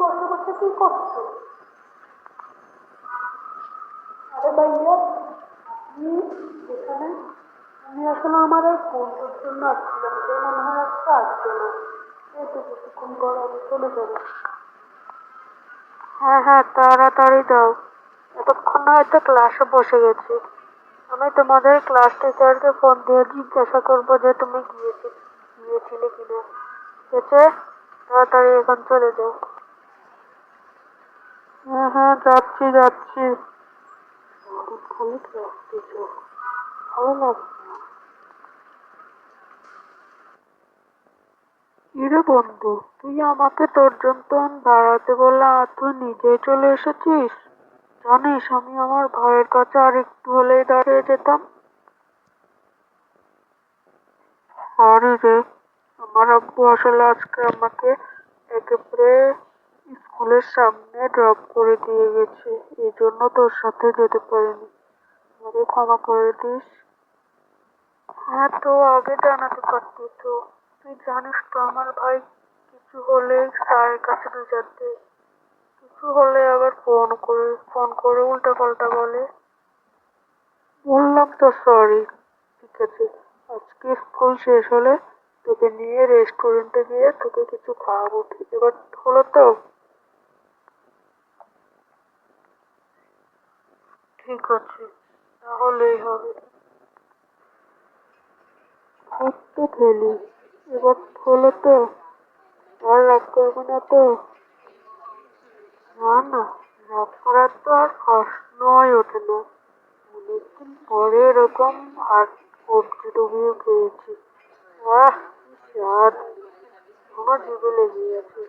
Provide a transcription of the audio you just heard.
বসে বসে কি করছ? আরে ভাইয়া, আপনি এখানে? আমি আসলে আমার বন্ধুর জন্য আসছিলাম সে মনে হয় আজকে আসবে না আমি চলে যাব। হ্যাঁ হ্যাঁ তাড়াতাড়ি দাও। এতক্ষণ হয়তো ক্লাসে বসে গেছি। আমি তোমাদের ক্লাস টিচারকে ফোন দিয়ে জিজ্ঞাসা করব যে তুমি গিয়েছি, গিয়েছিলে কিনা। ঠিক আছে? তাড়াতাড়ি এখন চলে যাও। হ্যাঁ হ্যাঁ যাচ্ছি যাচ্ছি। না। বন্ধু, তুই আমাকে তোর জন্য দাঁড়াতে আর তুই চলে এসেছিস? জানিস, আমি আমার ভাইয়ের কাছে আর একটু হলেই দাঁড়িয়ে যেতাম। সরি রে আমার আব্বু আসলে আজকে আমাকে একেবারে স্কুলের সামনে ড্রপ করে দিয়ে গেছে। এই জন্য তোর সাথে যেতে পারিনি। আমাকে ক্ষমা করে দিস। হ্যাঁ তো আগে জানাতে পারতি তো। তুই জানিস তো আমার ভাই কিছু হলে স্যারের কাছে বিচার যাতে। কিছু হলে আবার ফোন করে ফোন করে উল্টা পাল্টা বলে। বললাম তো সরি ঠিক আছে। আজকে স্কুল শেষ হলে তোকে নিয়ে রেস্টুরেন্টে গিয়ে তোকে কিছু খাওয়াবো। এবার হলো তো। ঠিক আছে, তাহলেই হবে। খুব তো খেলি এবার হলো তো। আর রাগ করব না তো। না না, রাগ করার তো আর প্রশ্নই ওঠে না। অনেকদিন পরে এরকম হাত সবজি ডুবিয়ে খেয়েছি আহ কি স্বাদ কোনো জিভে লেগে গেছে